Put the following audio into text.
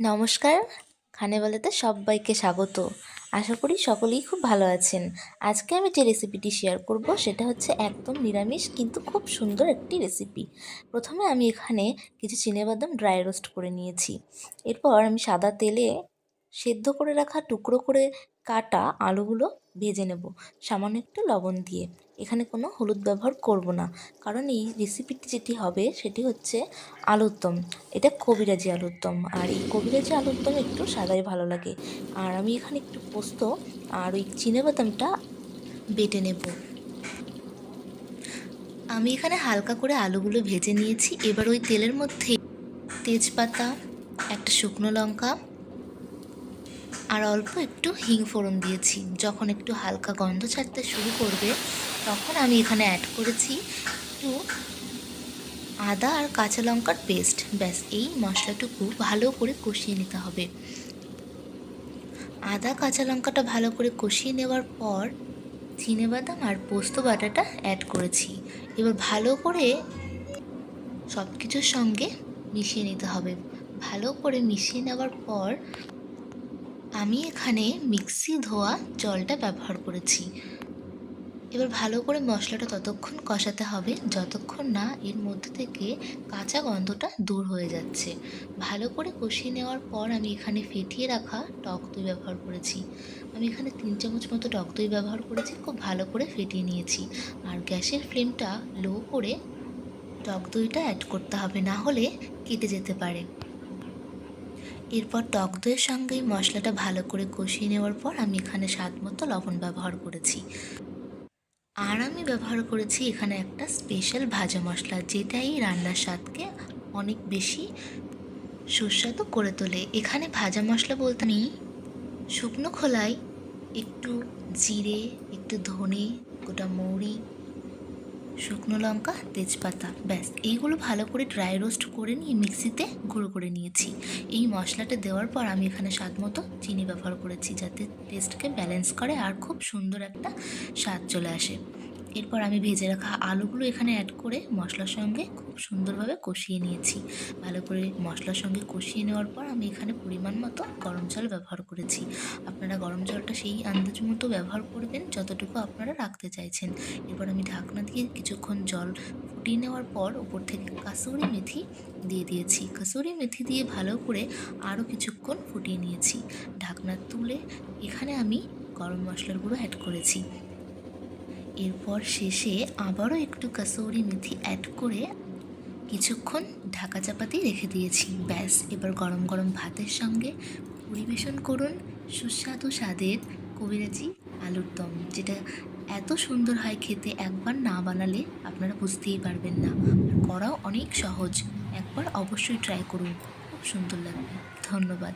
নমস্কার। খানে বলাতে সবাইকে স্বাগত। আশা করি সকলেই খুব ভালো আছেন। আজকে আমি যে রেসিপিটি শেয়ার করব, সেটা হচ্ছে একদম নিরামিষ কিন্তু খুব সুন্দর একটি রেসিপি প্রথমে আমি এখানে কিছু চিনেবাদাম ড্রাই রোস্ট করে নিয়েছি। এরপর আমি সাদা তেলে সেদ্ধ করে রাখা টুকরো করে কাটা আলুগুলো ভেজে নেব। সামান্য একটু লবণ দিয়ে। এখানে কোনো হলুদ ব্যবহার করব না। কারণ এই রেসিপিটি যেটি হবে সেটি হচ্ছে আলুর দম। এটা কবিরাজি আলুর দম। আর এই কবিরাজি আলুর দম একটু সাদাই ভালো লাগে। আর আমি এখানে একটু পোস্ত আর ওই চিনেবাদামটা বেটে নেব। আমি এখানে হালকা করে আলুগুলো ভেজে নিয়েছি। এবার ওই তেলের মধ্যে তেজপাতা, একটা শুকনো লঙ্কা আর অল্প একটু হিং ফোড়ন দিয়েছি। যখন একটু হালকা গন্ধ ছাড়তে শুরু করবে, তখন আমি এখানে অ্যাড করেছি একটু আদা আর কাঁচা লঙ্কার পেস্ট ব্যাস, এই মশলাটুকু ভালো করে কষিয়ে নিতে হবে। আদা, কাঁচা লঙ্কাটা ভালো করে কষিয়ে নেওয়ার পর বাদাম আর পোস্ত বাটাটা অ্যাড করেছি। এবার ভালো করে সব কিছুর সঙ্গে মিশিয়ে নিতে হবে। ভালো করে মিশিয়ে নেওয়ার পর আমি এখানে মিক্সি ধোয়া জলটা ব্যবহার করেছি। এবার ভালো করে মশলাটা ততক্ষণ কষাতে হবে, যতক্ষণ না এর মধ্যে থেকে কাঁচা গন্ধটা দূর হয়ে যাচ্ছে। ভালো করে কষিয়ে নেওয়ার পর আমি এখানে ফেটিয়ে রাখা টক দই ব্যবহার করেছি। আমি এখানে তিন চামচ মতো টক দই ব্যবহার করেছি, খুব ভালো করে ফেটিয়ে নিয়েছি। আর গ্যাসের ফ্লেমটা লো করে টক দইটা অ্যাড করতে হবে, না হলে কেটে যেতে পারে। এরপর টক দইয়ের সঙ্গে মশলাটা ভালো করে কষিয়ে নেওয়ার পর আমি এখানে স্বাদ মতো লবণ ব্যবহার করেছি। আর আমি ব্যবহার করেছি এখানে একটা স্পেশাল ভাজা মশলা যেটা এই রান্নার স্বাদকে অনেক বেশি সুস্বাদু করে তোলে। এখানে ভাজা মশলা বলতে আমি শুকনো খোলায় একটু জিরে, একটু ধনে, গোটা মৌরি শুকনো লঙ্কা, তেজপাতা, ব্যাস। এইগুলো ভালো করে ড্রাই রোস্ট করে নিয়ে মিক্সিতে গুঁড়ো করে নিয়েছি। এই মশলাটা দেওয়ার পর আমি এখানে স্বাদ মতো চিনি ব্যবহার করেছি যাতে টেস্টকে ব্যালেন্স করে আর খুব সুন্দর একটা স্বাদ চলে আসে। এরপর আমি ভেজে রাখা আলুগুলো এখানে অ্যাড করে মশলার সঙ্গে খুব সুন্দরভাবে কষিয়ে নিয়েছি। ভালো করে মশলার সঙ্গে কষিয়ে নেওয়ার পর আমি এখানে পরিমাণ মতো গরম জল ব্যবহার করেছি। আপনারা গরম জলটা সেই আন্দাজ মতো ব্যবহার করবেন যতটুকু আপনারা রাখতে চাইছেন। এরপর আমি ঢাকনা দিয়ে কিছুক্ষণ জল ফুটিয়ে নেওয়ার পর ওপর থেকে কাসুরি মেথি দিয়ে দিয়েছি। কাসুরি মেথি দিয়ে ভালো করে আরও কিছুক্ষণ ফুটিয়ে নিয়েছি। ঢাকনা তুলে এখানে আমি গরম মশলার গুঁড়ো অ্যাড করেছি। এরপর শেষে আবারও একটু কাসৌরি মেথি অ্যাড করে কিছুক্ষণ ঢাকা চাপা দিয়ে রেখে দিয়েছি। ব্যাস, এবার গরম গরম ভাতের সঙ্গে পরিবেশন করুন সুস্বাদু স্বাদের কবিরাজি আলুর দম, যেটা এত সুন্দর হয় খেতে, একবার না বানালে আপনারা বুঝতেই পারবেন না। করাও অনেক সহজ, একবার অবশ্যই ট্রাই করুন, খুব সুন্দর লাগবে। ধন্যবাদ।